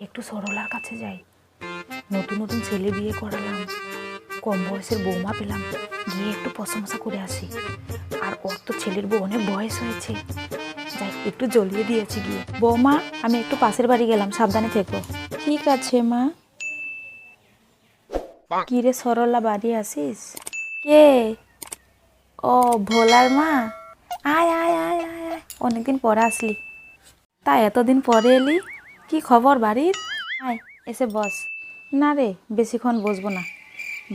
একটু সরলার কাছে যাই। নতুন নতুন ছেলে বিয়ে করালাম। কম বয়সের বৌমা পেলাম। গিয়ে একটু প্রশংসা করে আসি। আর ওর তো ছেলের বউ অনেক বয়স হয়েছে। যাই, একটু জ্বলিয়ে দিয়েছি গিয়ে। বৌমা, আমি একটু পাশের বাড়ি গেলাম, সাবধানে থেকো। ঠিক আছে, মা। কি রে সরলা, বাড়ি আসিস? কে? ও, ভোলার মা। আয় আয় আয় আয়। অনেকদিন পরে আসলি। তা এতদিন পরে এলি? কি খবর বাড়ির? আয়, এসে বস। না রে, বেশিক্ষণ বসবো না।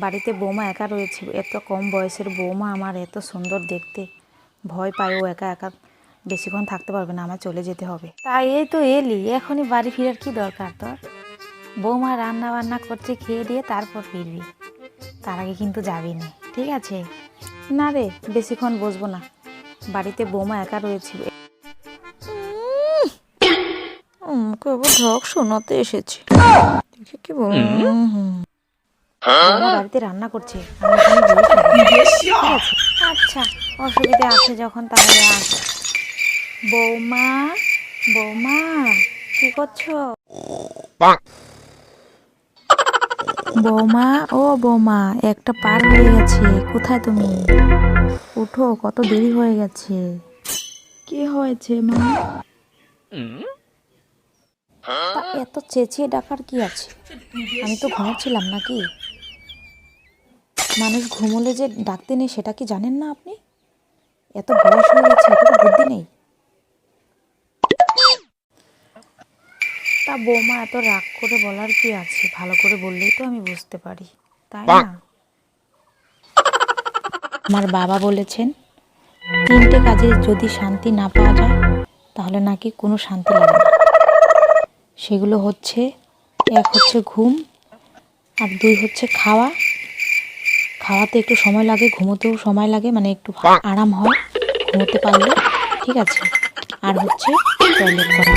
বাড়িতে বৌমা একা রয়েছে, এত কম বয়সের বৌমা আমার, এত সুন্দর দেখতে। ভয় পায় ও একা একা। বেশিক্ষণ থাকতে পারবে না, আমার চলে যেতে হবে। তাই এই তো এলি, এখনই বাড়ি ফিরার কি দরকার তোর? বৌমা রান্না বান্না করছে, খেয়ে দিয়ে তারপর ফিরবি। তার আগে কিন্তু যাবি না, ঠিক আছে? না রে, বেশিক্ষণ বসবো না। বাড়িতে বৌমা একা রয়েছে কেবল ঢক শোনাতে এসেছি। দেখি কি বল বাড়িতে রান্না করছে? আচ্ছা অসুবিধা আছে যখন তাহলে আস বৌমা বৌমা কি করছ? বৌমা ও বৌমা একটা পার হয়ে গেছে। কোথায় তুমি? উঠো কত দেরি হয়ে গেছে। কি হয়েছে মা? তা এত চেঁচিয়ে ডাকার কি আছে? আমি তো ঘুমাচ্ছিলাম নাকি? মানুষ ঘুমোলে যে ডাকতে নেই, সেটা কি জানেন না আপনি? এত বয়স হয়ে গেছে এত বুদ্ধি নেই। তা বৌমা, এত রাগ করে বলার কি আছে? ভালো করে বললেই তো আমি বুঝতে পারি, তাই না? আমার বাবা বলেছেন, তিনটে কাজে যদি শান্তি না পাওয়া যায়, তাহলে নাকি কোনো শান্তি লাগে না। সেগুলো হচ্ছে এক হচ্ছে ঘুম আর দুই হচ্ছে খাওয়া। খাওয়াতে একটু সময় লাগে ঘুমোতেও সময় লাগে মানে একটু আরাম হয় ঘুমোতে পারলে ঠিক আছে। আর হচ্ছে টয়লেট করা।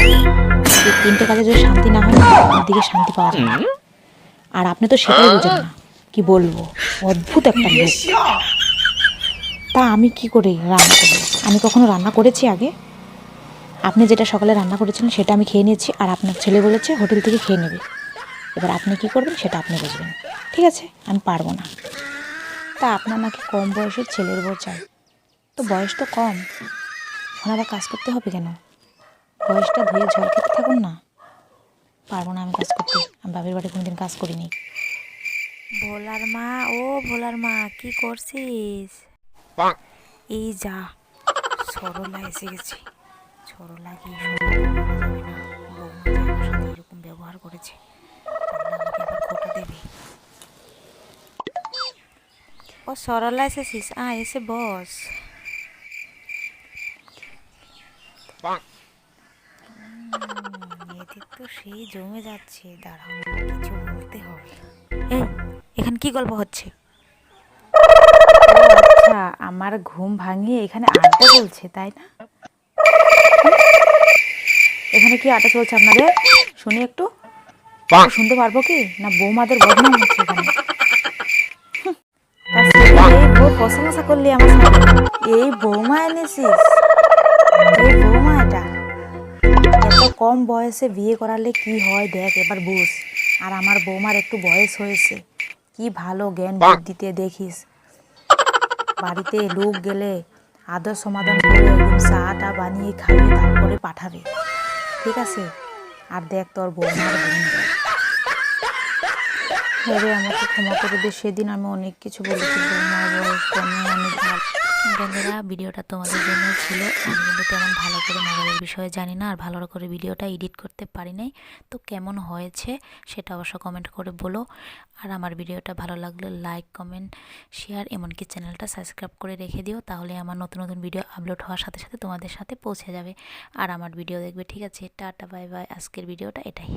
এই তিনটে কাজে যদি শান্তি না হয় দিকে শান্তি পাওয়া যায় না। আর আপনি তো সেটাই বোঝেন না কি বলব? অদ্ভুত একটা লোক। তা আমি কি করে রান্না করব? আমি কখনো রান্না করেছি আগে? আপনি যেটা সকালে রান্না করেছিলেন সেটা আমি খেয়ে নিয়েছি আর আপনার ছেলে বলেছে হোটেল থেকে খেয়ে নেবে। এবার আপনি কি করবেন সেটা আপনি বুঝবেন। ঠিক আছে? আমি পারব না। তা আপনার নাকি কম বয়সের ছেলের বউ চাই। তো বয়স তো কম। এখন আবার কাজ করতে হবে কেন? বয়সটা ধুয়ে ঝড় খেতে থাকুন না। পারব না আমি কাজ করতে। আমি বাবির বাড়ি কোনোদিন কাজ করিনি। ভোলার মা ও ভোলার মা কি করছিস? এই যা সরলা এসে গেছে। যাবে না বৌমা আমার সাথে এরকম ব্যবহার করেছে। আমাকে আবার খোটা দেবে? ও সরলা এসেছিস? আ এসে বস। মেয়েদের তো সেই জমে যাচ্ছে। দাঁড়াও কিছু বলতে হবে। এই এখানে কি গল্প হচ্ছে? ও আচ্ছা আমার ঘুম ভাঙিয়ে এখানে আড্ডা চলছে তাই না? এখানে কি আড্ডা চলছে আপনাদের? শুনি একটু। শুনতে পারব কি? না বৌমাদের বদনাম হচ্ছে এখানে। বউ প্রশংসা করলি আমার এই বৌমা এনেছিস? এই বৌমা এটা। এত কম বয়সে বিয়ে করালে কি হয় দেখ এবার বুঝ। আর আমার বৌমার একটু বয়স হয়েছে। কি ভালো জ্ঞান বুদ্ধিতে দেখিস। বাড়িতে লোক গেলে আদর সমাধান চাটা বানিয়ে খাবে তারপরে পাঠাবে। ঠিক আছে? আর দেখ তোর বোন আর বোন। হ্যাঁ রে আমাকে ক্ষমা করে দে, সেদিন আমি অনেক কিছু বলেছি বন্ধুরা, ভিডিওটা তোমাদের জন্য ছিল। আমি কিন্তু তেমন ভালো করে মোবাইলের বিষয়ে জানি না, আর ভালো করে ভিডিওটা এডিট করতে পারি নাই। তো কেমন হয়েছে সেটা অবশ্য কমেন্ট করে বলো। আর আমার ভিডিওটা ভালো লাগলে লাইক কমেন্ট শেয়ার এমনকি চ্যানেলটা সাবস্ক্রাইব করে রেখে দিও, তাহলে আমার নতুন নতুন ভিডিও আপলোড হওয়ার সাথে সাথে তোমাদের সাথে পৌঁছে যাবে। আর আমার ভিডিও দেখবে, ঠিক আছে? টাটা বাই বাই আজকের ভিডিওটা এটাই।